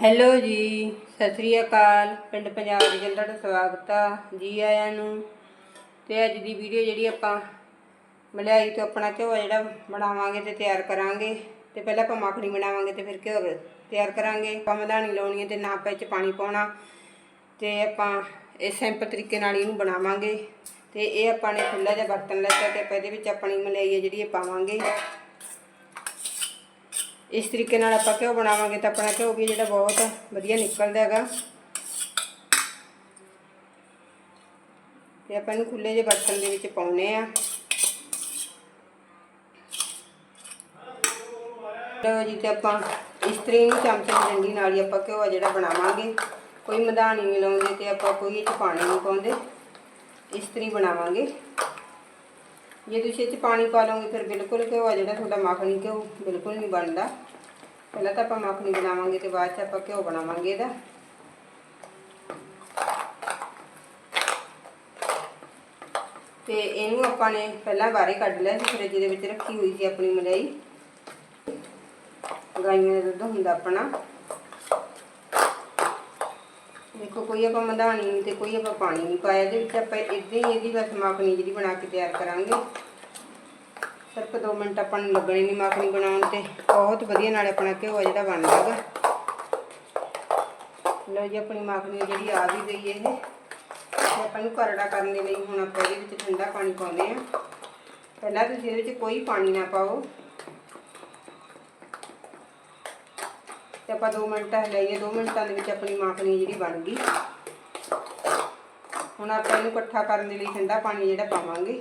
Hello ਜੀ, ਸਤਿ ਸ੍ਰੀ ਅਕਾਲ। ਪਿੰਡ ਪੰਜਾਬ ਦੇ ਜਨ ਦਾ ਸਵਾਗਤ ਆ ਜੀ ਆਇਆਂ ਨੂੰ। ਤੇ ਅੱਜ ਦੀ ਵੀਡੀਓ ਜਿਹੜੀ ਆਪਾਂ ਮਲਾਈ ਤੋਂ ਆਪਣਾ ਘਿਓ ਜਿਹੜਾ ਬਣਾਵਾਂਗੇ ਤੇ ਤਿਆਰ ਕਰਾਂਗੇ। ਤੇ ਪਹਿਲਾਂ ਆਪਾਂ ਮੱਖਣੀ ਬਣਾਵਾਂਗੇ ਤੇ ਫਿਰ ਘਿਓ ਤਿਆਰ ਕਰਾਂਗੇ। ਆਪਾਂ ਮਧਾਣੀ ਲਾਉਣੀ ਹੈ ਤੇ ਨਾ ਆਪਾਂ 'ਚ ਪਾਣੀ ਪਾਉਣਾ। ਤੇ ਆਪਾਂ ਇਹ ਸਿੰਪਲ ਤਰੀਕੇ ਨਾਲ ਇਹਨੂੰ ਬਣਾਵਾਂਗੇ। ਤੇ ਇਹ ਆਪਾਂ ਨੇ ਖੁੱਲਾ ਜਿਹਾ ਬਰਤਨ ਲੈਤਾ ਤੇ ਆਪਾਂ ਇਹਦੇ ਵਿੱਚ ਆਪਣੀ ਮਲਾਈ ਹੈ ਜਿਹੜੀ ਇਹ ਪਾਵਾਂਗੇ। ਇਸ ਤਰੀਕੇ ਨਾਲ ਆਪਾਂ ਘਿਓ ਬਣਾਵਾਂਗੇ ਤਾਂ ਆਪਣਾ ਘਿਓ ਵੀ ਜਿਹੜਾ ਬਹੁਤ ਵਧੀਆ ਨਿਕਲਦਾ ਹੈਗਾ। ਤੇ ਆਪਾਂ ਇਹਨੂੰ ਖੁੱਲੇ ਜਿਹੇ ਬਰਤਨ ਦੇ ਵਿੱਚ ਪਾਉਨੇ ਆ ਲਓ ਜੀ ਤੇ ਆਪਾਂ ਇਸਤਰੀ ਨੂੰ ਚਮਚੇ ਦੀ ਡੰਡੀ ਨਾਲ ਹੀ ਆਪਾਂ ਘਿਓ ਜਿਹੜਾ ਬਣਾਵਾਂਗੇ। ਕੋਈ ਮਧਾਣੀ ਨਹੀਂ ਲਾਉਂਦੇ ਤੇ ਆਪਾਂ ਕੋਈ ਇਹ ਚ ਪਾਣੀ ਨਹੀਂ ਪਾਉਂਦੇ। ਇਸਤਰੀ ਬਣਾਵਾਂਗੇ। ਜੇ ਤੁਸੀਂ ਇਹ 'ਚ ਪਾਣੀ ਪਾ ਲਓਗੇ, ਫਿਰ ਬਿਲਕੁਲ ਘਿਓ ਆ ਜਿਹੜਾ ਤੁਹਾਡਾ ਮੱਖਣੀ ਘਿਓ ਬਿਲਕੁਲ ਨਹੀਂ ਬਣਦਾ। ਪਹਿਲਾਂ ਤਾਂ ਆਪਾਂ ਮੱਖਣੀ ਬਣਾਵਾਂਗੇ ਤੇ ਬਾਅਦ 'ਚ ਆਪਾਂ ਘਿਓ ਬਣਾਵਾਂਗੇ ਇਹਦਾ। ਤੇ ਇਹਨੂੰ ਆਪਾਂ ਨੇ ਪਹਿਲਾਂ ਬਾਹਰੇ ਕੱਢ ਲਿਆ ਸੀ ਫਰਿੱਜ ਦੇ ਵਿੱਚ ਰੱਖੀ ਹੋਈ ਸੀ ਆਪਣੀ ਮਲਾਈ। ਗਾਈਆਂ ਦਾ ਦੁੱਧ ਹੁੰਦਾ ਆਪਣਾ। ਦੇਖੋ, ਕੋਈ ਆਪਾਂ ਮਧਾਣੀ ਨਹੀਂ ਤੇ ਕੋਈ ਆਪਾਂ ਪਾਣੀ ਨਹੀਂ ਪਾਇਆ। ਇਹਦੇ ਵਿੱਚ ਆਪਾਂ ਇਦਾਂ ਹੀ ਇਹਦੀ ਬਸ ਮੱਖਣੀ ਜਿਹੜੀ ਬਣਾ ਕੇ ਤਿਆਰ ਕਰਾਂਗੇ। ਸਿਰਫ 2 ਮਿੰਟ ਆਪਾਂ ਨੂੰ ਲੱਗਣੇ ਨਹੀਂ ਮੱਖਣੀ ਬਣਾਉਣ ਤੇ। ਬਹੁਤ ਵਧੀਆ ਨਾਲ ਆਪਣਾ ਘਿਓ ਜਿਹੜਾ ਬਣਦਾ ਹੈਗਾ। ਲਓ ਜੀ, ਆਪਣੀ ਮੱਖਣੀ ਜਿਹੜੀ ਆ ਵੀ ਗਈ ਇਹ। ਆਪਾਂ ਨੂੰ ਕਰੜਾ ਕਰਨ ਦੇ ਲਈ ਹੁਣ ਆਪਾਂ ਇਹਦੇ ਵਿੱਚ ਠੰਡਾ ਪਾਣੀ ਪਾਉਂਦੇ ਆ ਪਹਿਲਾਂ ਤੁਸੀਂ ਇਹਦੇ ਵਿੱਚ ਕੋਈ ਪਾਣੀ ਨਾ ਪਾਓ। ਤੇ ਆਪਾਂ 2 ਮਿੰਟ ਹਲਾਈਏ 2 ਮਿੰਟਾਂ ਦੇ ਵਿੱਚ ਆਪਣੀ ਮੱਖਣੀ ਜਿਹੜੀ ਬਣ ਗਈ। ਹੁਣ ਆਪਾਂ ਇਹਨੂੰ ਇਕੱਠਾ ਕਰਨ ਦੇ ਲਈ ਠੰਡਾ ਪਾਣੀ ਜਿਹੜਾ ਪਾਵਾਂਗੇ।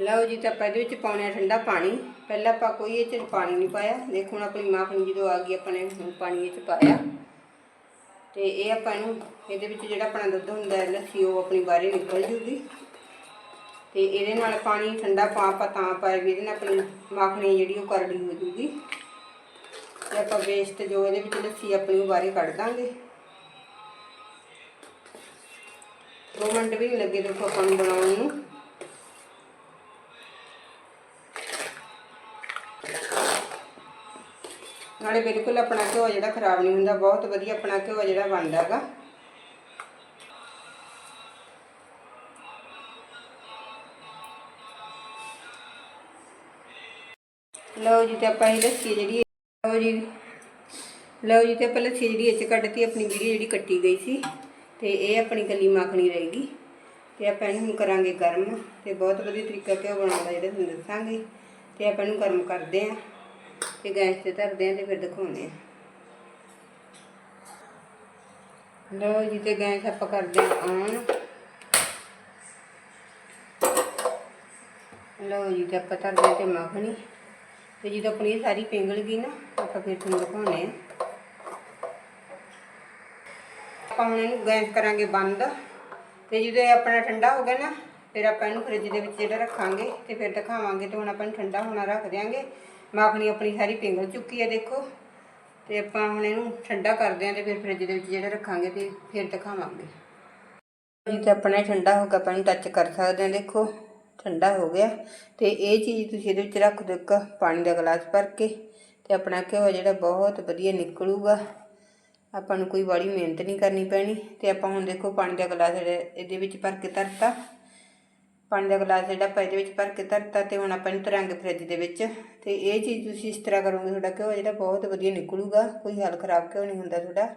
ਲਓ ਜੀ, ਤਾਂ ਆਪਾਂ ਇਹਦੇ ਵਿੱਚ ਪਾਉਣੇ ਆ ਠੰਡਾ ਪਾਣੀ। ਪਹਿਲਾਂ ਆਪਾਂ ਕੋਈ ਇਹ ਚ ਪਾਣੀ ਨਹੀਂ ਪਾਇਆ। ਦੇਖੋ ਹੁਣ ਆਪਣੀ ਮੱਖਣੀ ਜਦੋਂ ਆ ਗਈ, ਆਪਾਂ ਨੇ ਹੁਣ ਪਾਣੀ ਇਹ ਚ ਪਾਇਆ। ਤੇ ਇਹ ਆਪਾਂ ਇਹਨੂੰ ਇਹਦੇ ਵਿੱਚ ਜਿਹੜਾ ਆਪਣਾ ਦੁੱਧ ਹੁੰਦਾ ਹੈ ਲੱਸੀ, ਉਹ ਆਪਣੀ ਬਾਹਰੇ ਨਿਕਲ ਜੂਗੀ। ਤੇ ਇਹਦੇ ਨਾਲ ਪਾਣੀ ਠੰਡਾ ਪਾ ਆਪਾਂ ਤਾਂ ਪਾਇਆ ਵੀ ਇਹਦੇ ਨਾਲ ਆਪਣੀ ਮੱਖਣੀ ਜਿਹੜੀ ਉਹ ਕਰੜੀ ਹੋ ਜੂਗੀ। ਤੇ ਆਪਾਂ ਵੇਸਟ ਜੋ ਇਹਦੇ ਵਿੱਚ ਲੱਸੀ ਆਪਣੀ ਉਹ ਬਾਹਰੇ ਕੱਢ ਦਾਂਗੇ। ਦੋ ਮਿੰਟ ਵੀ ਨਹੀਂ ਲੱਗੇ ਦੇਖੋ ਆਪਾਂ ਨੂੰ ਬਣਾਉਣ ਨੂੰ। ਨਾਲੇ ਬਿਲਕੁਲ ਆਪਣਾ ਘਿਓ ਜਿਹੜਾ ਖਰਾਬ ਨਹੀਂ ਹੁੰਦਾ, ਬਹੁਤ ਵਧੀਆ ਆਪਣਾ ਘਿਓ ਜਿਹੜਾ ਬਣਦਾ ਲਓ ਜੀ ਤੇ ਆਪਾਂ ਇਹ ਲੱਸੀ ਜਿਹੜੀ ਲਓ ਜੀ। ਲਓ ਜੀ ਤੇ ਆਪਾਂ ਲੱਸੀ ਜਿਹੜੀ ਇਹ ਕੱਢਤੀ, ਆਪਣੀ ਵੀਡੀਓ ਜਿਹੜੀ ਕੱਟੀ ਗਈ ਸੀ। ਤੇ ਇਹ ਆਪਣੀ ਕੱਲੀ ਮੱਖਣੀ ਰਹੇਗੀ। ਤੇ ਆਪਾਂ ਇਹਨੂੰ ਕਰਾਂਗੇ ਗਰਮ। ਤੇ ਬਹੁਤ ਵਧੀਆ ਤਰੀਕਾ ਘਿਓ ਬਣਾਉਂਦਾ ਜਿਹੜਾ ਤੁਹਾਨੂੰ ਦੱਸਾਂਗੇ। ਤੇ ਆਪਾਂ ਇਹਨੂੰ ਗਰਮ ਕਰਦੇ ਆਂ ਤੇ ਗੈਸ ਤੇ ਧਰਦੇ ਆਂ ਤੇ ਫਿਰ ਦਿਖਾਉਂਦੇ ਆਂ ਲਓ ਜੀ ਤੇ ਗੈਸ ਆਪਾਂ ਕਰਦੇ ਆਂ ਆਨ। ਲਓ ਜੀ ਤੇ ਆਪਾਂ ਧਰਦੇ ਆਂ ਤੇ ਮੱਖਣੀ। ਤੇ ਜਦੋਂ ਆਪਣੀ ਇਹ ਸਾਰੀ ਪਿੰਗਲ ਗਈ ਨਾ, ਆਪਾਂ ਫਿਰ ਤੁਹਾਨੂੰ ਦਿਖਾਉਣੇ ਆ ਆਪਾਂ ਹੁਣ ਇਹਨੂੰ ਗੈਸ ਕਰਾਂਗੇ ਬੰਦ। ਤੇ ਜਦੋਂ ਇਹ ਆਪਣਾ ਠੰਡਾ ਹੋ ਗਿਆ ਨਾ, ਫਿਰ ਆਪਾਂ ਇਹਨੂੰ ਫ੍ਰਿਜ ਦੇ ਵਿੱਚ ਜਿਹੜਾ ਰੱਖਾਂਗੇ ਤੇ ਫਿਰ ਦਿਖਾਵਾਂਗੇ ਤੇ ਹੁਣ ਆਪਾਂ ਨੂੰ ਠੰਡਾ ਹੋਣਾ ਰੱਖ ਦਿਆਂਗੇ। ਮੱਖਣੀ ਆਪਣੀ ਸਾਰੀ ਪਿੰਗਲ ਚੁੱਕੀ ਹੈ ਦੇਖੋ। ਤੇ ਆਪਾਂ ਹੁਣ ਇਹਨੂੰ ਠੰਡਾ ਕਰਦੇ ਆਂ ਤੇ ਫਿਰ ਫ੍ਰਿਜ ਦੇ ਵਿੱਚ ਜਿਹੜਾ ਰੱਖਾਂਗੇ ਤੇ ਫਿਰ ਦਿਖਾਵਾਂਗੇ। ਜੀ ਤੇ ਆਪਣਾ ਠੰਡਾ ਹੋ ਗਿਆ, ਆਪਾਂ ਇਹਨੂੰ ਟੱਚ ਕਰ ਸਕਦੇ ਆਂ ਦੇਖੋ। ਠੰਡਾ ਹੋ ਗਿਆ। ਤੇ ਇਹ ਚੀਜ਼ ਤੁਸੀਂ ਇਹਦੇ ਵਿੱਚ ਰੱਖ ਦਿਓ ਇੱਕ ਪਾਣੀ ਦਾ ਗਲਾਸ ਭਰ ਕੇ ਤੇ ਆਪਣਾ ਘਿਓ ਜਿਹੜਾ ਬਹੁਤ ਵਧੀਆ ਨਿਕਲੂਗਾ। ਆਪਾਂ ਨੂੰ ਕੋਈ ਬੜੀ ਮਿਹਨਤ ਨਹੀਂ ਕਰਨੀ ਪੈਣੀ। ਤੇ ਆਪਾਂ ਹੁਣ ਦੇਖੋ ਪਾਣੀ ਦਾ ਗਲਾਸ ਇਹਦੇ ਵਿੱਚ ਭਰ ਕੇ ਧਰਤਾ। ਪਾਣੀ ਦਾ ਗਲਾਸ ਜਿਹੜਾ ਆਪਾਂ ਇਹਦੇ ਵਿੱਚ ਭਰ ਕੇ ਧਰਤਾ ਤੇ ਹੁਣ ਆਪਾਂ ਇਹਨੂੰ ਤਰਾਂਗੇ ਫਰਿੱਜ ਦੇ ਵਿੱਚ। ਤੇ ਇਹ ਚੀਜ਼ ਤੁਸੀਂ ਇਸ ਤਰ੍ਹਾਂ ਕਰੋਗੇ, ਤੁਹਾਡਾ ਘਿਓ ਜਿਹੜਾ ਬਹੁਤ ਵਧੀਆ ਨਿਕਲੂਗਾ, ਕੋਈ ਹਾਲ ਖਰਾਬ ਘਿਓ ਨਹੀਂ ਹੁੰਦਾ ਤੁਹਾਡਾ।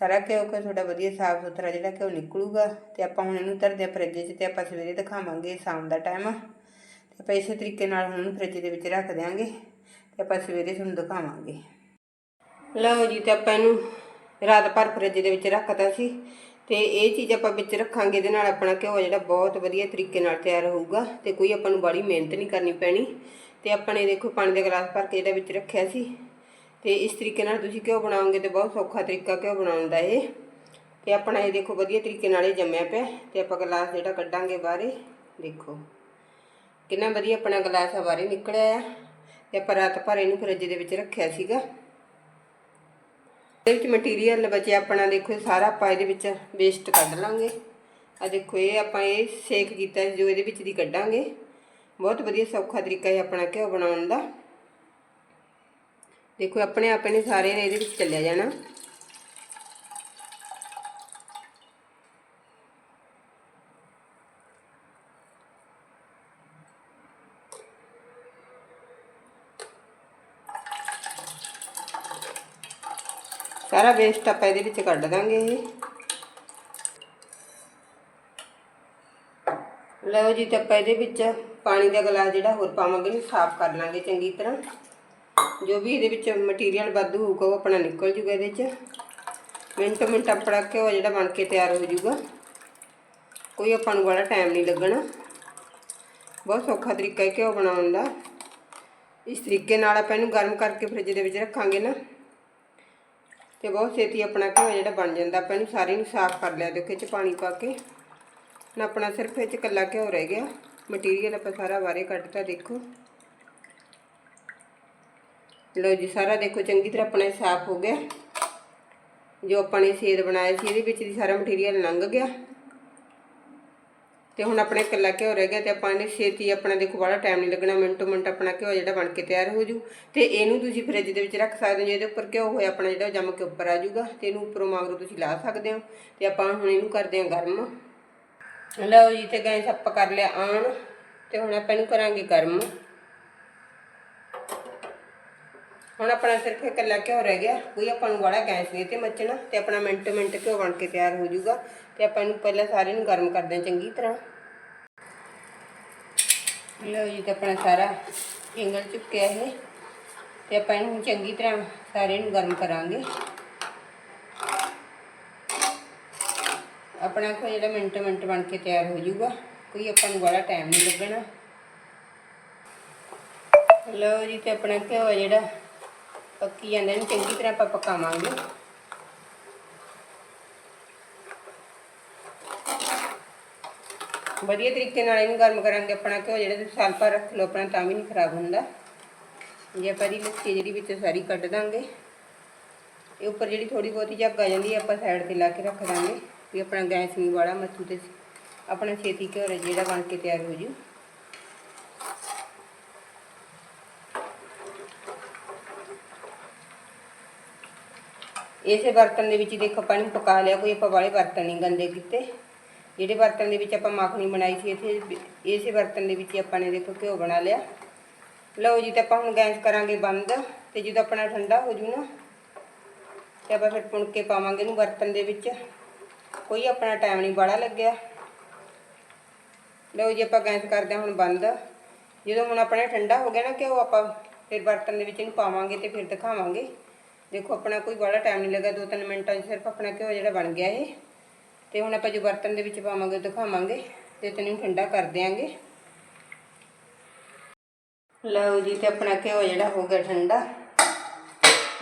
ਸਾਰਾ ਘਿਓ ਕਿ ਤੁਹਾਡਾ ਵਧੀਆ ਸਾਫ਼ ਸੁਥਰਾ ਜਿਹੜਾ ਘਿਓ ਨਿਕਲੂਗਾ। ਤੇ ਆਪਾਂ ਹੁਣ ਇਹਨੂੰ ਧਰਦੇ ਆ ਫਰਿੱਜ 'ਚ ਤੇ ਆਪਾਂ ਸਵੇਰੇ ਦਿਖਾਵਾਂਗੇ ਸ਼ਾਮ ਦਾ ਟਾਈਮ ਤੇ ਆਪਾਂ ਇਸੇ ਤਰੀਕੇ ਨਾਲ ਹੁਣ ਇਹਨੂੰ ਫਰਿੱਜ ਦੇ ਵਿੱਚ ਰੱਖ ਦਿਆਂਗੇ ਤੇ ਆਪਾਂ ਸਵੇਰੇ ਤੁਹਾਨੂੰ ਦਿਖਾਵਾਂਗੇ। ਲਓ ਜੀ, ਤੇ ਆਪਾਂ ਇਹਨੂੰ ਰਾਤ ਭਰ ਫਰਿੱਜ ਦੇ ਵਿੱਚ ਰੱਖਤਾ ਸੀ। ਤੇ ਇਹ ਚੀਜ਼ ਆਪਾਂ ਵਿੱਚ ਰੱਖਾਂਗੇ, ਇਹਦੇ ਨਾਲ ਆਪਣਾ ਘਿਓ ਜਿਹੜਾ ਬਹੁਤ ਵਧੀਆ ਤਰੀਕੇ ਨਾਲ ਤਿਆਰ ਹੋਊਗਾ ਤੇ ਕੋਈ ਆਪਾਂ ਨੂੰ ਬੜੀ ਮਿਹਨਤ ਨਹੀਂ ਕਰਨੀ ਪੈਣੀ। ਤੇ ਆਪਾਂ ਨੇ ਦੇਖੋ ਪਾਣੀ ਦਾ ਗਲਾਸ ਭਰ ਕੇ ਜਿਹੜਾ ਵਿੱਚ ਰੱਖਿਆ ਸੀ ਤੇ ਇਸ ਤਰੀਕੇ ਨਾਲ ਤੁਸੀਂ ਘਿਓ ਬਣਾਓਗੇ ਤੇ ਬਹੁਤ ਸੌਖਾ ਤਰੀਕਾ ਘਿਓ ਬਣਾਉਣ ਦਾ ਇਹ। ਤੇ ਆਪਣਾ ਇਹ ਦੇਖੋ ਵਧੀਆ ਤਰੀਕੇ ਨਾਲ ਇਹ ਜੰਮਿਆ ਪਿਆ। ਤੇ ਆਪਾਂ ਗਲਾਸ ਜਿਹੜਾ ਕੱਢਾਂਗੇ ਬਾਹਰੇ, ਦੇਖੋ। ਕਿੰਨਾ ਵਧੀਆ ਆਪਣਾ ਗਲਾਸ ਆ, ਬਾਹਰੇ ਨਿਕਲਿਆ ਆ। ਤੇ ਆਪਾਂ ਰਾਤ ਭਰ ਇਹਨੂੰ ਫਰਿੱਜ ਦੇ ਵਿੱਚ ਰੱਖਿਆ ਸੀਗਾ। ਇਹਦੇ ਵਿੱਚ ਮਟੀਰੀਅਲ ਬਚਿਆ ਆਪਣਾ, ਦੇਖੋ ਸਾਰਾ ਆਪਾਂ ਇਹਦੇ ਵਿੱਚ ਵੇਸਟ ਕੱਢ ਲਾਂਗੇ। ਆ ਦੇਖੋ, ਇਹ ਆਪਾਂ ਇਹ ਸੇਕ ਕੀਤਾ, ਜੋ ਇਹਦੇ ਵਿੱਚ ਦੀ ਕੱਢਾਂਗੇ। ਬਹੁਤ ਵਧੀਆ ਸੌਖਾ ਤਰੀਕਾ ਹੈ ਆਪਣਾ ਘਿਓ ਬਣਾਉਣ ਦਾ। ਦੇਖੋ ਆਪਣੇ ਆਪੇ ਨੇ ਸਾਰੇ ਨੇ ਇਹਦੇ ਵਿੱਚ ਚੱਲਿਆ ਜਾਣਾ। ਸਾਰਾ ਵੇਸਟ ਆਪਾਂ ਇਹਦੇ ਵਿੱਚ ਕੱਢ ਦਾਂਗੇ ਇਹ। ਲਓ ਜੀ ਤਾਂ ਆਪਾਂ ਇਹਦੇ ਵਿੱਚ ਪਾਣੀ ਦਾ ਗਲਾਸ ਜਿਹੜਾ ਹੋਰ ਪਾਵਾਂਗੇ ਇਹਨੂੰ ਸਾਫ਼ ਕਰ ਲਾਂਗੇ ਚੰਗੀ ਤਰ੍ਹਾਂ। ਜੋ ਵੀ ਇਹਦੇ ਵਿੱਚ ਮਟੀਰੀਅਲ ਵਾਧੂ ਹੋਊਗਾ ਉਹ ਆਪਣਾ ਨਿਕਲ ਜੂਗਾ ਇਹਦੇ 'ਚ ਮਿੰਟ ਮਿੰਟ ਆਪਣਾ ਘਿਓ ਜਿਹੜਾ ਬਣ ਕੇ ਤਿਆਰ ਹੋ ਜੂਗਾ। ਕੋਈ ਆਪਾਂ ਨੂੰ ਬੜਾ ਟਾਈਮ ਨਹੀਂ ਲੱਗਣਾ। ਬਹੁਤ ਸੌਖਾ ਤਰੀਕਾ ਹੈ ਘਿਓ ਬਣਾਉਣ ਦਾ। ਇਸ ਤਰੀਕੇ ਨਾਲ ਆਪਾਂ ਇਹਨੂੰ ਗਰਮ ਕਰਕੇ ਫ੍ਰਿਜ ਦੇ ਵਿੱਚ ਰੱਖਾਂਗੇ ਨਾ। ਤੇ ਬਹੁਤ ਛੇਤੀ ਆਪਣਾ ਘਿਓ ਜਿਹੜਾ ਬਣ ਜਾਂਦਾ, ਆਪਾਂ ਇਹਨੂੰ ਸਾਰੇ ਨੂੰ ਸਾਫ਼ ਕਰ ਲਿਆ, ਦੇਖੋ ਇਹ 'ਚ ਪਾਣੀ ਪਾ ਕੇ। ਨਾ ਆਪਣਾ ਸਿਰਫ ਇਹ 'ਚ ਇਕੱਲਾ ਘਿਓ ਰਹਿ ਗਿਆ। ਮਟੀਰੀਅਲ ਆਪਾਂ ਸਾਰਾ ਬਾਰੇ ਕੱਢਤਾ, ਦੇਖੋ। ਲਓ ਜੀ, ਸਾਰਾ ਦੇਖੋ, ਚੰਗੀ ਤਰ੍ਹਾਂ ਆਪਣਾ ਸਾਫ਼ ਹੋ ਗਿਆ। ਜੋ ਆਪਾਂ ਨੇ ਸੇਦ ਬਣਾਇਆ ਸੀ, ਇਹਦੇ ਵਿੱਚ ਦੀ ਸਾਰਾ ਮਟੀਰੀਅਲ ਲੰਘ ਗਿਆ। ਤੇ ਹੁਣ ਆਪਣੇ ਇਕੱਲਾ ਘਿਓ ਰਹਿ ਗਿਆ ਤੇ ਆਪਾਂ ਨੇ ਛੇਤੀ ਆਪਣਾ ਦੇਖੋ ਬੜਾ ਟਾਈਮ ਨਹੀਂ ਲੱਗਣਾ, ਮਿੰਟੋ ਮਿੰਟ ਆਪਣਾ ਘਿਓ ਜਿਹੜਾ ਬਣ ਕੇ ਤਿਆਰ ਹੋ ਜੂ। ਤੇ ਇਹਨੂੰ ਤੁਸੀਂ ਫ੍ਰਿਜ ਦੇ ਵਿੱਚ ਰੱਖ ਸਕਦੇ ਹੋ ਜਿਹਦੇ ਉੱਪਰ ਘਿਓ ਹੋਇਆ ਆਪਣਾ ਜਿਹੜਾ ਉਹ ਜੰਮ ਕੇ ਉੱਪਰ ਆ ਜੂਗਾ, ਤੇ ਇਹਨੂੰ ਉੱਪਰੋਂ ਮਗਰੋਂ ਤੁਸੀਂ ਲਾ ਸਕਦੇ ਹੋ। ਤੇ ਆਪਾਂ ਹੁਣ ਇਹਨੂੰ ਕਰਦੇ ਹਾਂ ਗਰਮ। ਲਓ ਜੀ, ਤੇ ਗੈਸ ਆਪਾਂ ਕਰ ਲਿਆ ਆਨ, ਤੇ ਹੁਣ ਆਪਾਂ ਇਹਨੂੰ ਕਰਾਂਗੇ ਗਰਮ। ਹੁਣ ਆਪਣਾ ਸਿਰਫ ਇਕੱਲਾ ਘਿਓ ਰਹਿ ਗਿਆ। ਕੋਈ ਆਪਾਂ ਨੂੰ ਬੜਾ ਗੈਸ ਨਹੀਂ ਤੇ ਮੱਚਣਾ ਤੇ ਆਪਣਾ ਮਿੰਟ ਮਿੰਟ ਘਿਓ ਬਣ ਕੇ ਤਿਆਰ ਹੋ ਜਾਊਗਾ। ਤੇ ਆਪਾਂ ਇਹਨੂੰ ਪਹਿਲਾਂ ਸਾਰੇ ਨੂੰ ਗਰਮ ਕਰਦੇ ਹਾਂ ਚੰਗੀ ਤਰ੍ਹਾਂ। ਲਓ ਜੀ ਤੇ ਆਪਣਾ ਸਾਰਾ ਇੰਗਲ ਚੁੱਕਿਆ ਇਹ। ਤੇ ਆਪਾਂ ਇਹਨੂੰ ਚੰਗੀ ਤਰ੍ਹਾਂ ਸਾਰੇ ਨੂੰ ਗਰਮ ਕਰਾਂਗੇ। ਆਪਣਾ ਕੋਈ ਜਿਹੜਾ ਮਿੰਟ ਮਿੰਟ ਬਣ ਕੇ ਤਿਆਰ ਹੋ ਜਾਊਗਾ। ਕੋਈ ਆਪਾਂ ਨੂੰ ਬੜਾ ਟਾਈਮ ਨਹੀਂ ਲੱਗਣਾ। ਲਓ ਜੀ ਤੇ ਆਪਣਾ ਘਿਓ ਹੈ ਜਿਹੜਾ ਪੱਕੀ ਜਾਂਦਾ ਇਹਨੂੰ ਚੰਗੀ ਤਰ੍ਹਾਂ ਆਪਾਂ ਪਕਾਵਾਂਗੇ। ਵਧੀਆ ਤਰੀਕੇ ਨਾਲ ਇਹਨੂੰ ਗਰਮ ਕਰਾਂਗੇ ਆਪਣਾ ਘਿਓ, ਜਿਹੜਾ ਤੁਸੀਂ ਸਾਲ ਭਰ ਰੱਖ ਲਓ ਆਪਣਾ, ਤਾਂ ਵੀ ਨਹੀਂ ਖਰਾਬ ਹੁੰਦਾ। ਜੇ ਆਪਾਂ ਇਹਦੀ ਲੱਸੀ ਜਿਹੜੀ ਵਿੱਚੋਂ ਸਾਰੀ ਕੱਢ ਦਾਂਗੇ, ਇਹ ਉੱਪਰ ਜਿਹੜੀ ਥੋੜੀ ਬਹੁਤੀ ਝੱਗ ਆ ਜਾਂਦੀ ਹੈ ਆਪਾਂ ਸਾਈਡ ਤੇ ਲਾ ਕੇ ਰੱਖ ਦਾਂਗੇ, ਵੀ ਆਪਣਾ ਗੈਸ ਨਹੀਂ ਵਾਲਾ ਮੱਥੂ ਤੇ ਆਪਣਾ ਛੇਤੀ ਘਿਓ ਜਿਹੜਾ ਬਣ ਕੇ ਤਿਆਰ ਹੋ ਜੂ। ਇਸੇ ਬਰਤਨ ਦੇ ਵਿੱਚ ਦੇਖੋ ਆਪਾਂ ਇਹਨੂੰ ਪਕਾ ਲਿਆ, ਕੋਈ ਆਪਾਂ ਵਾਲੇ ਬਰਤਨ ਨਹੀਂ ਗੰਦੇ ਕੀਤੇ। ਜਿਹੜੇ ਬਰਤਨ ਦੇ ਵਿੱਚ ਆਪਾਂ ਮੱਖਣੀ ਬਣਾਈ ਸੀ, ਇਥੇ ਇਸੇ ਬਰਤਨ ਦੇ ਵਿੱਚ ਆਪਾਂ ਨੇ ਦੇਖੋ ਘਿਓ ਬਣਾ ਲਿਆ। ਲਓ ਜੀ, ਤੇ ਆਪਾਂ ਹੁਣ ਗੈਸ ਕਰਾਂਗੇ ਬੰਦ, ਤੇ ਜਦੋਂ ਆਪਣਾ ਠੰਡਾ ਹੋ ਜੂ ਨਾ, ਤੇ ਆਪਾਂ ਫਿਰ ਪੁਣ ਕੇ ਪਾਵਾਂਗੇ ਇਹਨੂੰ ਬਰਤਨ ਦੇ ਵਿੱਚ। ਕੋਈ ਆਪਣਾ ਟਾਈਮ ਨਹੀਂ ਬਾੜਾ ਲੱਗਿਆ। ਲਓ ਜੀ, ਆਪਾਂ ਗੈਸ ਕਰਦੇ ਹਾਂ ਹੁਣ ਬੰਦ। ਜਦੋਂ ਹੁਣ ਆਪਣਾ ਠੰਡਾ ਹੋ ਗਿਆ ਨਾ ਘਿਓ, ਆਪਾਂ ਫਿਰ ਬਰਤਨ ਦੇ ਵਿੱਚ ਇਹਨੂੰ ਪਾਵਾਂਗੇ ਤੇ ਫਿਰ ਦਿਖਾਵਾਂਗੇ। ਦੇਖੋ, ਆਪਣਾ ਕੋਈ ਬੜਾ ਟਾਈਮ ਨਹੀਂ ਲੱਗਾ ਦੋ ਤਿੰਨ ਮਿੰਟਾਂ 'ਚ ਸਿਰਫ ਆਪਣਾ ਘਿਓ ਜਿਹੜਾ ਬਣ ਗਿਆ ਇਹ। ਤੇ ਹੁਣ ਆਪਾਂ ਜੋ ਬਰਤਨ ਦੇ ਵਿੱਚ ਪਾਵਾਂਗੇ ਦਿਖਾਵਾਂਗੇ ਤੇ ਤੈਨੂੰ ਠੰਡਾ ਕਰ ਦਿਆਂਗੇ। ਲਓ ਜੀ, ਤੇ ਆਪਣਾ ਘਿਓ ਜਿਹੜਾ ਹੋ ਗਿਆ ਠੰਡਾ।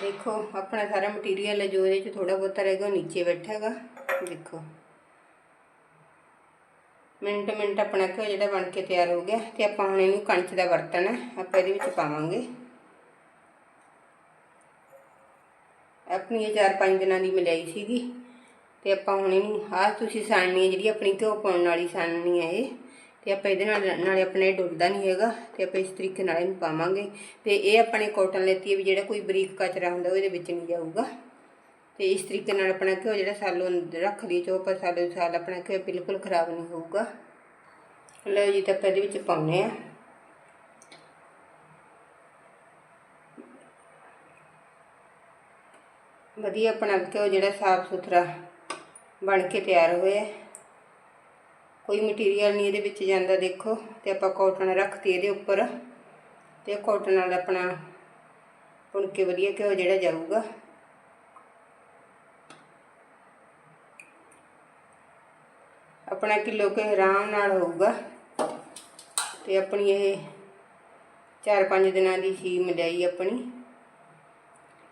ਦੇਖੋ, ਆਪਣਾ ਸਾਰਾ ਮਟੀਰੀਅਲ ਹੈ, ਜੋ ਇਹਦੇ 'ਚ ਥੋੜਾ ਬਹੁਤਾ ਰਹੇਗਾ ਉਹ ਨੀਚੇ ਬੈਠਾ ਹੈਗਾ। ਦੇਖੋ। ਮਿੰਟ ਮਿੰਟ ਆਪਣਾ ਘਿਓ ਜਿਹੜਾ ਬਣ ਕੇ ਤਿਆਰ ਹੋ ਗਿਆ, ਤੇ ਆਪਾਂ ਹੁਣ ਇਹਨੂੰ ਕੰਚ ਦਾ ਬਰਤਨ ਹੈ, ਆਪਾਂ ਇਹਦੇ ਵਿੱਚ ਪਾਵਾਂਗੇ। ਆਪਣੀ ਇਹ ਚਾਰ ਪੰਜ ਦਿਨਾਂ ਦੀ ਮਲਾਈ ਸੀਗੀ। ਤੇ ਆਪਾਂ ਹੁਣ ਇਹਨੂੰ ਆਹ ਤੁਸੀਂ ਸਾਣਨੀ ਹੈ ਜਿਹੜੀ ਆਪਣੀ ਘਿਓ ਪਾਉਣ ਵਾਲੀ ਸਾਣਨੀ ਹੈ ਇਹ। ਤੇ ਆਪਾਂ ਇਹਦੇ ਨਾਲ ਨਾਲੇ ਆਪਣਾ ਇਹ ਡੁੱਲਦਾ ਨਹੀਂ ਹੈਗਾ। ਤੇ ਆਪਾਂ ਇਸ ਤਰੀਕੇ ਨਾਲ ਇਹਨੂੰ ਪਾਵਾਂਗੇ। ਤੇ ਇਹ ਆਪਣੇ ਕੋਟਨ ਲੈਤੀ ਹੈ ਵੀ ਜਿਹੜਾ ਕੋਈ ਬਰੀਕ ਕਚਰਾ ਹੁੰਦਾ ਉਹ ਇਹਦੇ ਵਿੱਚ ਨਹੀਂ ਜਾਊਗਾ। ਤੇ ਇਸ ਤਰੀਕੇ ਨਾਲ ਆਪਣਾ ਘਿਓ ਜਿਹੜਾ ਸਾਲੋਂ ਰੱਖ ਲਈ ਚੋ ਆਪਾਂ ਸਾਲੋਂ ਸਾਲ ਆਪਣਾ ਘਿਓ ਬਿਲਕੁਲ ਖਰਾਬ ਨਹੀਂ ਹੋਊਗਾ। ਲਓ ਜੀ, ਤਾਂ ਆਪਾਂ ਇਹਦੇ ਵਿੱਚ ਪਾਉਨੇ ਆ ਵਧੀਆ ਆਪਣਾ ਘਿਓ ਜਿਹੜਾ ਸਾਫ਼ ਸੁਥਰਾ ਬਣ ਕੇ ਤਿਆਰ ਹੋਇਆ। ਕੋਈ ਮਟੀਰੀਅਲ ਨਹੀਂ ਇਹਦੇ ਵਿੱਚ ਜਾਂਦਾ, ਦੇਖੋ। ਤੇ ਆਪਾਂ ਕਾਟਨ ਰੱਖਤੀ ਇਹਦੇ ਉੱਪਰ ਤੇ ਕਾਟਨ ਨਾਲ ਆਪਣਾ ਪੁਣ ਕੇ ਵਧੀਆ ਘਿਓ ਜਿਹੜਾ ਜਾਊਗਾ। ਆਪਣਾ ਕਿਲੋ ਕੇ ਆਰਾਮ ਨਾਲ ਹੋਊਗਾ। ਤੇ ਆਪਣੀ ਇਹ 4-5 ਦਿਨਾਂ ਦੀ ਸੀ ਮਲਾਈ ਆਪਣੀ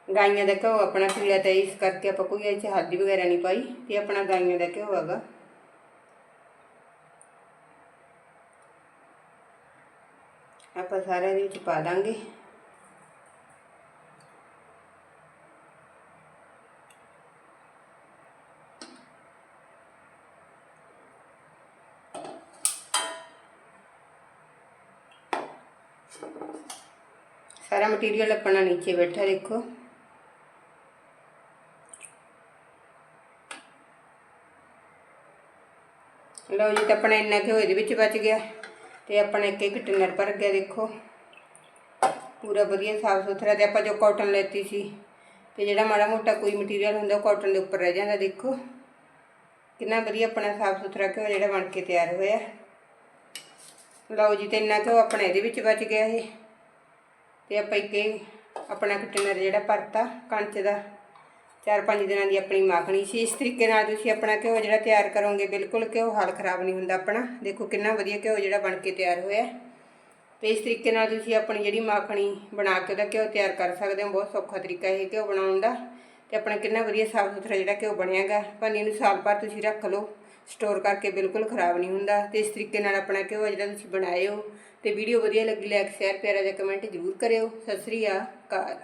ਗਾਈਆਂ ਦਾ ਘਿਓ ਆਪਣਾ ਪੀਲਾ ਤੇ ਇਸ ਕਰਕੇ ਆਪਾਂ ਕੋਈ ਇਹ 'ਚ ਹਲਦੀ ਵਗੈਰਾ ਨਹੀਂ ਪਾਈ ਤੇ ਆਪਣਾ ਗਾਈਆਂ ਦਾ ਘਿਓ ਹੈਗਾ। ਆਪਾਂ ਸਾਰਾ ਇਹਦੇ ਵਿੱਚ ਪਾ ਦਾਂਗੇ। ਸਾਰਾ ਮਟੀਰੀਅਲ ਆਪਣਾ ਨੀਚੇ ਬੈਠਾ ਦੇਖੋ। ਲਓ ਜੀ ਤਾਂ ਆਪਣਾ ਇੰਨਾ ਘਿਓ ਇਹਦੇ ਵਿੱਚ ਬਚ ਗਿਆ ਤੇ ਆਪਣਾ ਇੱਕ ਇੱਕ ਟਿਨਰ ਭਰ ਗਿਆ, ਦੇਖੋ। ਪੂਰਾ ਵਧੀਆ ਸਾਫ਼ ਸੁਥਰਾ ਤੇ ਆਪਾਂ ਜੋ ਕਾਟਨ ਲੈਤੀ ਸੀ ਤੇ ਜਿਹੜਾ ਮਾੜਾ ਮੋਟਾ ਕੋਈ ਮਟੀਰੀਅਲ ਹੁੰਦਾ ਉਹ ਕਾਟਨ ਦੇ ਉੱਪਰ ਰਹਿ ਜਾਂਦਾ, ਦੇਖੋ। ਕਿੰਨਾ ਵਧੀਆ ਆਪਣਾ ਸਾਫ਼ ਸੁਥਰਾ ਘਿਓ ਜਿਹੜਾ ਬਣ ਕੇ ਤਿਆਰ ਹੋਇਆ। ਲਓ ਜੀ ਤੇ ਇੰਨਾ ਘਿਓ ਆਪਣਾ ਇਹਦੇ ਵਿੱਚ ਬਚ ਗਿਆ ਇਹ। ਤੇ ਆਪਾਂ ਇੱਕ ਇਹ ਆਪਣਾ ਕੰਟੇਨਰ ਜਿਹੜਾ ਭਰਤਾ ਕਣਕ ਦਾ। ਚਾਰ ਪੰਜ ਦਿਨਾਂ ਦੀ ਆਪਣੀ ਮਾਖਣੀ ਸੀ। ਇਸ ਤਰੀਕੇ ਨਾਲ ਤੁਸੀਂ ਆਪਣਾ ਘਿਓ ਜਿਹੜਾ ਤਿਆਰ ਕਰੋਗੇ, ਬਿਲਕੁਲ ਘਿਓ ਹਾਲ ਖਰਾਬ ਨਹੀਂ ਹੁੰਦਾ ਆਪਣਾ। ਦੇਖੋ ਕਿੰਨਾ ਵਧੀਆ ਘਿਓ ਜਿਹੜਾ ਬਣ ਕੇ ਤਿਆਰ ਹੋਇਆ। ਤੇ ਇਸ ਤਰੀਕੇ ਨਾਲ ਤੁਸੀਂ ਆਪਣੀ ਜਿਹੜੀ ਮਾਖਣੀ ਬਣਾ ਕੇ ਉਹਦਾ ਘਿਓ ਤਿਆਰ ਕਰ ਸਕਦੇ ਹੋ। ਬਹੁਤ ਸੌਖਾ ਤਰੀਕਾ ਇਹ ਘਿਓ ਬਣਾਉਣ ਦਾ। ਤੇ ਆਪਣਾ ਕਿੰਨਾ ਵਧੀਆ ਸਾਫ਼ ਸੁਥਰਾ ਜਿਹੜਾ ਘਿਓ ਬਣਿਆਗਾ। ਭਾਵੇਂ ਇਹਨੂੰ ਸਾਲ ਭਰ ਤੁਸੀਂ ਰੱਖ ਲਓ। ਸਟੋਰ ਕਰਕੇ ਬਿਲਕੁਲ ਖਰਾਬ ਨਹੀਂ ਹੁੰਦਾ। ਤੇ ਇਸ ਤਰੀਕੇ ਨਾਲ ਆਪਣਾ ਘਿਓ ਜਿਹੜਾ ਤੁਸੀਂ ਬਣਾਏ ਹੋ। ਤੇ ਵੀਡੀਓ ਵਧੀਆ ਲੱਗੀ, ਲਾਈਕ, ਸ਼ੇਅਰ, ਪਿਆਰਾ ਜਿਹਾ ਕਮੈਂਟ ਜ਼ਰੂਰ ਕਰਿਓ। ਸਤਿ ਸ੍ਰੀ ਅਕਾਲ।